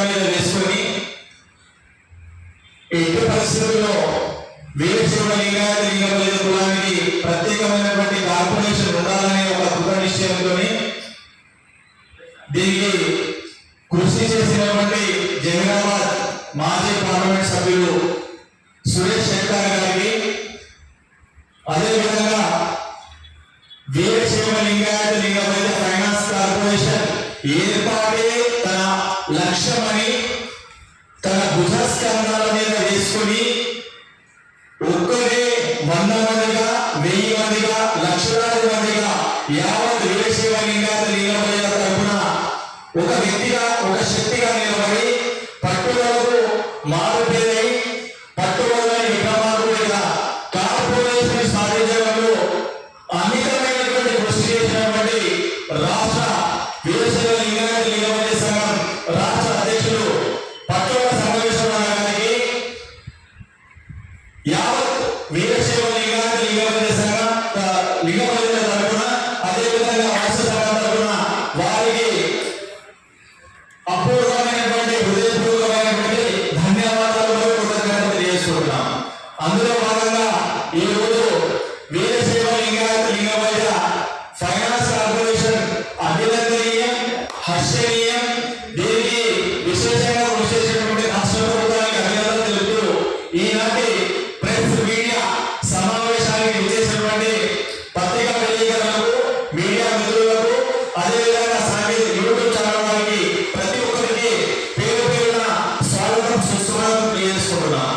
మీద వేసుకొని ఎట్టి పరిస్థితుల్లో వీరశివ లింగాయత లింగబలిత కులానికి ప్రత్యేకమైనటువంటి కార్పొరేషన్ ఉండాలనే ఒక దృఢ నిశ్చయంతో దీనికి కృషి చేసినటువంటి జహీరాబాద్ మాజీ పార్లమెంట్ సభ్యులు సురేష్ శెట్టార్ గారికి అదేవిధంగా లక్షలాది మందిగా యావత్ వీరశైవ తరపున ఒక వ్యక్తిగా ఒక శక్తిగా నిలబడి పట్టుదలకు మారుపేరై పట్టుదలని విక్రమార్కుడిగా కార్పొరేషన్ సాధించడంలో అమితమైనటువంటి కృషి చేసినటువంటి రాష్ట్ర వీరశైవ లింగాయత లింగమయ సంఘం రాష్ట్ర అధ్యక్షులు పట్టుల సంగమేశ్వర గారికి యావత్ వీరశైవ తెలియజేసుకుంటున్నాం అందులో భాగంగా ఈ రోజు వీరశైవ లింగాయత లింగమయ్య ఫైనాన్స్ కార్పొరేషన్ అభినందనీయం హర్షణీయం దీనికి విశేషంగా కృషి చేసినటువంటి రాష్ట్ర ప్రభుత్వానికి అభినందనలు తెలుపుతూ ఈనాటి ప్రెస్ మీడియా సమావేశానికి విచ్చేసినటువంటి పత్రికా విలేకరులకు మీడియా మిత్రులకు అదేవిధంగా సాంకేతిక యూట్యూబ్ ఛానల్ వారికి ప్రతి ఒక్కరికి పేరు పేరున స్వాగతం సుస్వాగతం తెలియజేసుకుంటున్నాం.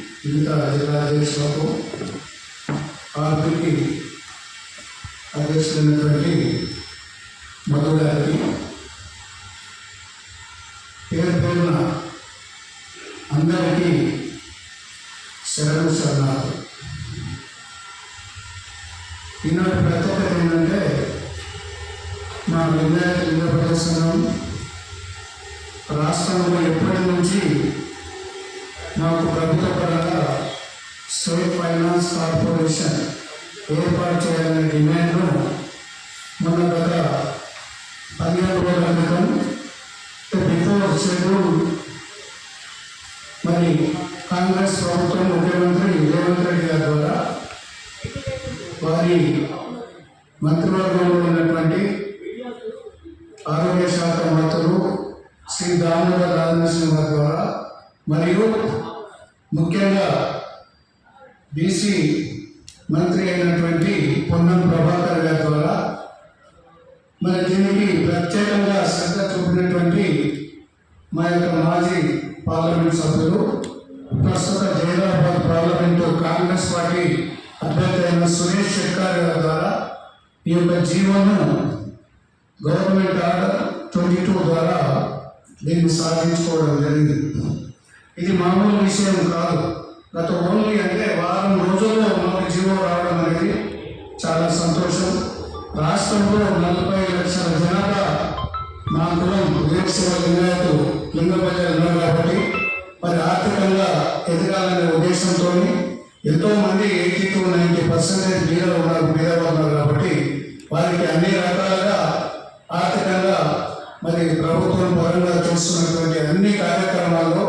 మిగతా జిల్లా అధ్యక్షులకు ఆర్పీకి అధ్యక్షులైనటువంటి మధు గారికి పేరు పేరున అందరికీ శరణు శరణాలు. ఈనాటి ప్రత్యేకత ఏంటంటే మా విద్యార్థి లింగ ప్రదర్శనం రాష్ట్రంలో ఎప్పటి నుంచి మాకు ప్రభుత్వ పరంగా స్టేట్ ఫైనాన్స్ కార్పొరేషన్ ఏర్పాటు చేయాలనే డిమాండ్ను మొన్న గత పదిహేను రోజుల క్రితం బిఫోర్ షెడ్యూల్ మరి కాంగ్రెస్ ప్రభుత్వం ముఖ్యమంత్రి రేవంత్ రెడ్డి గారి ద్వారా వారి మంత్రివర్గంలో ఉన్నటువంటి ఆరోగ్య శాఖ మంత్రులు శ్రీ దామోదర్ రాజనరసింహ గారి ద్వారా మరియు ముఖ్యంగా బీసీ మంత్రి అయినటువంటి పొన్నం ప్రభాకర్ గారి ద్వారా మరి దీనికి ప్రత్యేకంగా శ్రద్ధ చూపినటువంటి మా యొక్క మాజీ పార్లమెంట్ సభ్యులు ప్రస్తుత జైలాబాద్ పార్లమెంటు కాంగ్రెస్ పార్టీ అభ్యర్థి అయిన సురేష్ శెట్టార్ గారి ద్వారా ఈ యొక్క జీవోను గవర్నమెంట్ ఆర్డర్ ట్వంటీ టూ ద్వారా దీన్ని సాధించుకోవడం జరిగింది. ఇది మామూలు విషయం కాదు. గత ఓన్లీ అంటే వారం రోజుల్లో మనకు జీవో రావడం అనేది చాలా సంతోషం. రాష్ట్రంలో నలభై లక్షల జనాభా మా కులం వీరశివ లింగాయతు లింగ ఉన్నారు కాబట్టి మరి ఆర్థికంగా ఎదగాలనే ఉద్దేశంతో ఎంతో మంది ఎయిటీ టు నైంటీ పర్సెంటేజ్ బీదలు ఉన్నారు బీదలు ఉన్నారు కాబట్టి వారికి అన్ని రకాలుగా ఆర్థికంగా మరి ప్రభుత్వం పరంగా చేస్తున్నటువంటి అన్ని కార్యక్రమాల్లో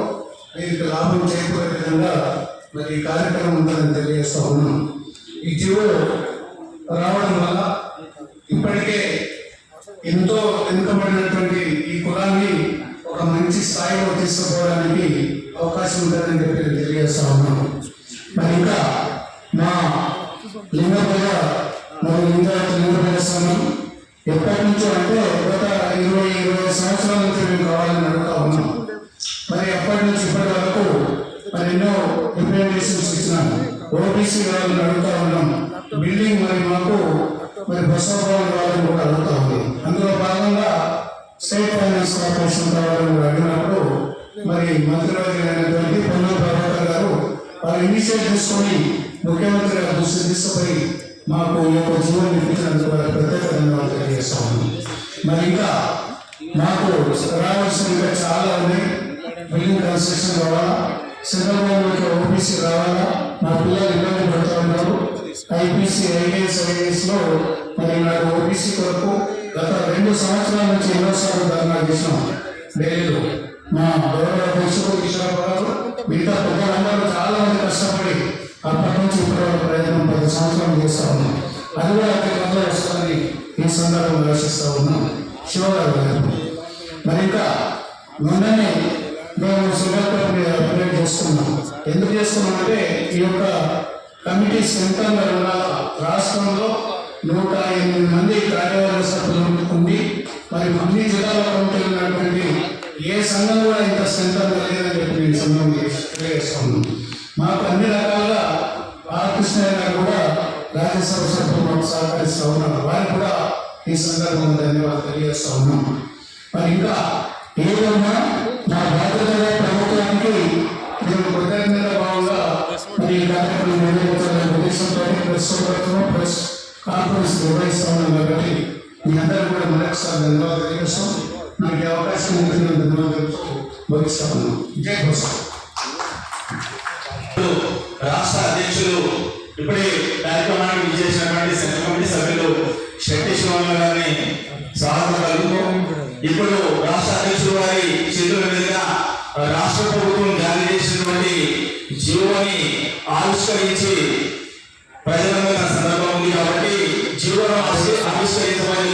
వీరికి లాభం చేకూరే విధంగా మరి ఈ కార్యక్రమం ఉందని తెలియజేస్తా ఉన్నాం. ఈ జీవో రావడం వల్ల ఇప్పటికే ఎంతో వెనుకబడినటువంటి ఈ కులాన్ని ఒక మంచి స్థాయిలో తీసుకుపోవడానికి అవకాశం ఉంటుందని చెప్పి తెలియజేస్తా ఉన్నాం. మరి ఇంకా మా లింగపద మరి లింగాయత లింగపద సంఘం ఎప్పటి నుంచో అంటే గత ఇరవై ఇరవై సంవత్సరాల నుంచి మేము కావాలని అడుగుతా ఉన్నాం. ఓబీసీ వాళ్ళని అడుగుతా ఉన్నాం. బిల్డింగ్ మరి మాకు మరి బసవభవన్ వాళ్ళని కూడా అడుగుతా ఉంది. అందులో భాగంగా స్టేట్ ఫైనాన్స్ కార్పొరేషన్ వాళ్ళని కూడా అడిగినప్పుడు మరి మంత్రివర్గ అయినటువంటి పొన్నం ప్రభాకర్ గారు వారు ఇనిషియేట్ తీసుకొని ముఖ్యమంత్రి గారు దృష్టి తీసుకుపోయి మాకు ఈ యొక్క జీవనం ఇప్పించినందుకు వారికి ప్రత్యేక ధన్యవాదాలు తెలియజేస్తా ఉన్నాం. మరి ఇంకా మాకు రావాల్సినవి చాలా ఉన్నాయి బిల్డింగ్ కన్స్ట్రక్షన్ కావాలా? చంద్రబాబుకి ఓబీసీ రావాలా? నా పిల్లలు ఇబ్బంది పడుతూ ఉన్నారు ఐపీసీ ఐఏఎస్ ఐఏఎస్లో మరి నాకు ఓబీసీ కొరకు గత రెండు సంవత్సరాల నుంచి ఎన్నోసార్లు ధర్నా చేసినాం లేదు మా గౌరవ అధ్యక్షుడు కిషోర్ గారు మిగతా ప్రజలందరూ చాలా మంది కష్టపడి అప్పటి నుంచి ఇప్పటి వరకు ప్రయత్నం పది సంవత్సరాలు చేస్తా ఉన్నాం. అది కూడా అతి త్వరలో వస్తుందని ఈ సందర్భంలో ఆశిస్తా ఉన్నాం. శివగారు గారు మరి ఇంకా మొన్ననే ఎందుకు చేసుకున్నాం ఈ యొక్క కమిటీ సొంతంగా ఉండాల రాష్ట్రంలో నూట ఎనిమిది మంది కార్యవర్గ సభ్యులు ఉండి మరి అన్ని జిల్లాల కమిటీలు ఉన్నటువంటి ఏ సంఘం కూడా ఇంత సొంతంగా లేదని చెప్పి నేను సంఘం తెలియజేస్తున్నాను మాకు అన్ని రకాలుగా బాలకృష్ణ గారు కూడా రాజ్యసభ సభ్యులు సహకరిస్తూ ఉన్నారు. వారికి కూడా ఈ సందర్భంగా ధన్యవాదాలు తెలియజేస్తా ఉన్నాం. మరి ఇంకా ఏదైనా నా బాధ్యత ఉద్దేశంతో ప్రెస్ సోదరులను కాన్ఫరెన్స్ నిర్వహిస్తా ఉన్నాం కాబట్టి మీ అందరూ కూడా మరొకసారి ధన్యవాదాలు తెలియజేస్తాం. మనకి అవకాశం ఉంటుందని ధన్యవాదాలు తెలుపుతూ ఉన్నాం జై ప్రసాద్ రాష్ట్ర అధ్యక్షులు ఇప్పుడే కార్యక్రమానికి విజయించినటువంటి సెంట్రల్ కమిటీ సభ్యులు శెట్టి శివన్న గారిని స్వాగతం కలుగుతూ ఇప్పుడు రాష్ట్ర అధ్యక్షులు వారి చేతుల మీదుగా రాష్ట్ర ప్రభుత్వం జారీ చేసినటువంటి జీవోని ఆవిష్కరించి ప్రజలందరూ సందర్భం ఉంది కాబట్టి జీవోను ఆవిష్కరించమని